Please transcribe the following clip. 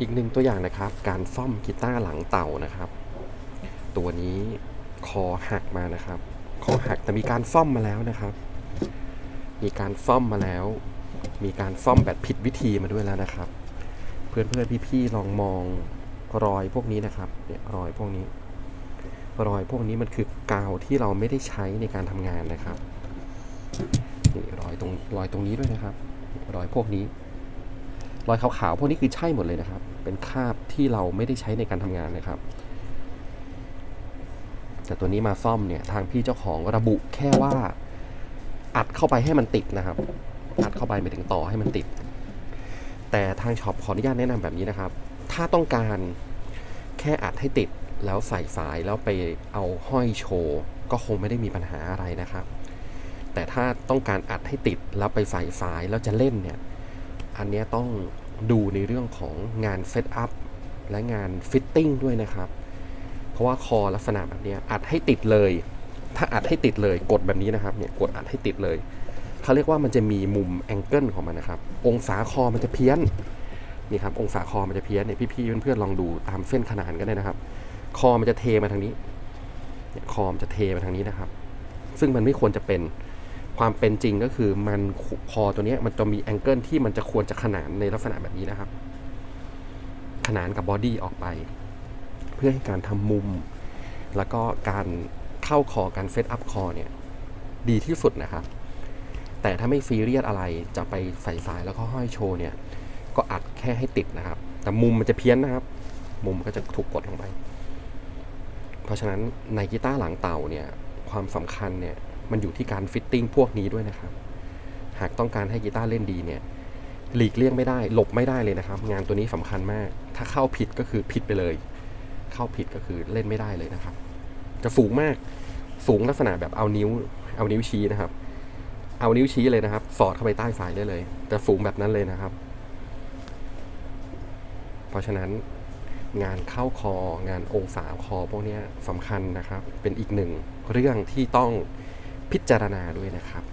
อีกหนึ่งตัวอย่างนะครับ การซ่อมกีตาร์หลังเต่านะครับ ตัวนี้คอหักมานะครับ คอหักแต่มีการซ่อมมาแล้วนะครับ มีการซ่อมมาแล้ว มีการซ่อมแบบผิดวิธีมาด้วยแล้วนะครับ เพื่อนเพื่อนพี่พี่ๆลองมองรอยพวกนี้นะครับเนี่ยรอยพวกนี้ รอยพวกนี้มันคือกาวที่เราไม่ได้ใช้ในการทำงานนะครับนี่รอยตรงรอยตรงนี้ด้วยนะครับ รอยพวกนี้ รอยขาวๆพวกนี้คือใช่หมดเลยนะครับ เป็นคราบที่เราไม่ได้ใช้ในการทำงานนะครับ แต่ตัวนี้มาซ่อมเนี่ยทางพี่เจ้าของระบุแค่ว่า อัดเข้าไปให้มันติดนะครับ อัดเข้าไปไปถึงต่อให้มันติด แต่ทางช็อปขออนุญาตแนะนำแบบนี้นะครับ ถ้าต้องการแค่อัดให้ติดแล้วใส่สายแล้วไปเอาห้อยโชว์ก็คงไม่ได้มีปัญหาอะไรนะครับ แต่ถ้าต้องการอัดให้ติดแล้วไปใส่สายแล้วจะเล่นเนี่ย อันนี้ต้องดูในเรื่องของงานเซตอัพและงานฟิตติ้งด้วยนะครับ เพราะว่าคอลักษณะแบบนี้อัดให้ติดเลย ถ้าอัดให้ติดเลยกดแบบนี้นะครับเนี่ยกดอัดให้ติดเลยเขาเรียกว่ามันจะมีมุมแองเกิลของมันนะครับ องศาคอมันจะเพี้ยนนี่ครับองศาคอมันจะเพี้ยนเนี่ยพี่ๆเพื่อนๆลองดูตามเส้นขนานก็ได้นะครับ คอมันจะเทมาทางนี้เนี่ยคอมันจะเทมาทางนี้นะครับ ซึ่งมันไม่ควรจะเป็น ความเป็นจริงก็คือมันคอตัวนี้มันจะมีแองเกิลที่มันจะควรจะขนานในลักษณะแบบนี้นะครับ ขนานกับบอดี้ออกไป เพื่อให้การทำมุม แล้วก็การเข้าคอการเซตอัพคอเนี่ยดีที่สุดนะครับ แต่ถ้าไม่ซีเรียสอะไรจะไปใส่สายแล้วก็ห้อยโชว์เนี่ยก็อัดแค่ให้ติดนะครับ แต่มุมมันจะเพี้ยนนะครับ มุมก็จะถูกกดลงไป เพราะฉะนั้นในกีตาร์หลังเต่าเนี่ยความสำคัญเนี่ย มันอยู่ที่การฟิตติ้งพวกนี้ด้วยนะครับ หากต้องการให้กีตาร์เล่นดีเนี่ยหลีกเลี่ยงไม่ได้ หลบไม่ได้เลยนะครับ งานตัวนี้สำคัญมาก ถ้าเข้าผิดก็คือผิดไปเลย เข้าผิดก็คือเล่นไม่ได้เลยนะครับ จะสูงมากสูงลักษณะแบบเอานิ้ว เอานิ้วชี้นะครับ เอานิ้วชี้เลยนะครับ สอดเข้าไปใต้สายได้เลย จะสูงแบบนั้นเลยนะครับ เพราะฉะนั้นงานเข้าคอ งานองศาคอพวกนี้สำคัญนะครับ เป็นอีกหนึ่งเรื่องที่ต้อง พิจารณาด้วยนะครับ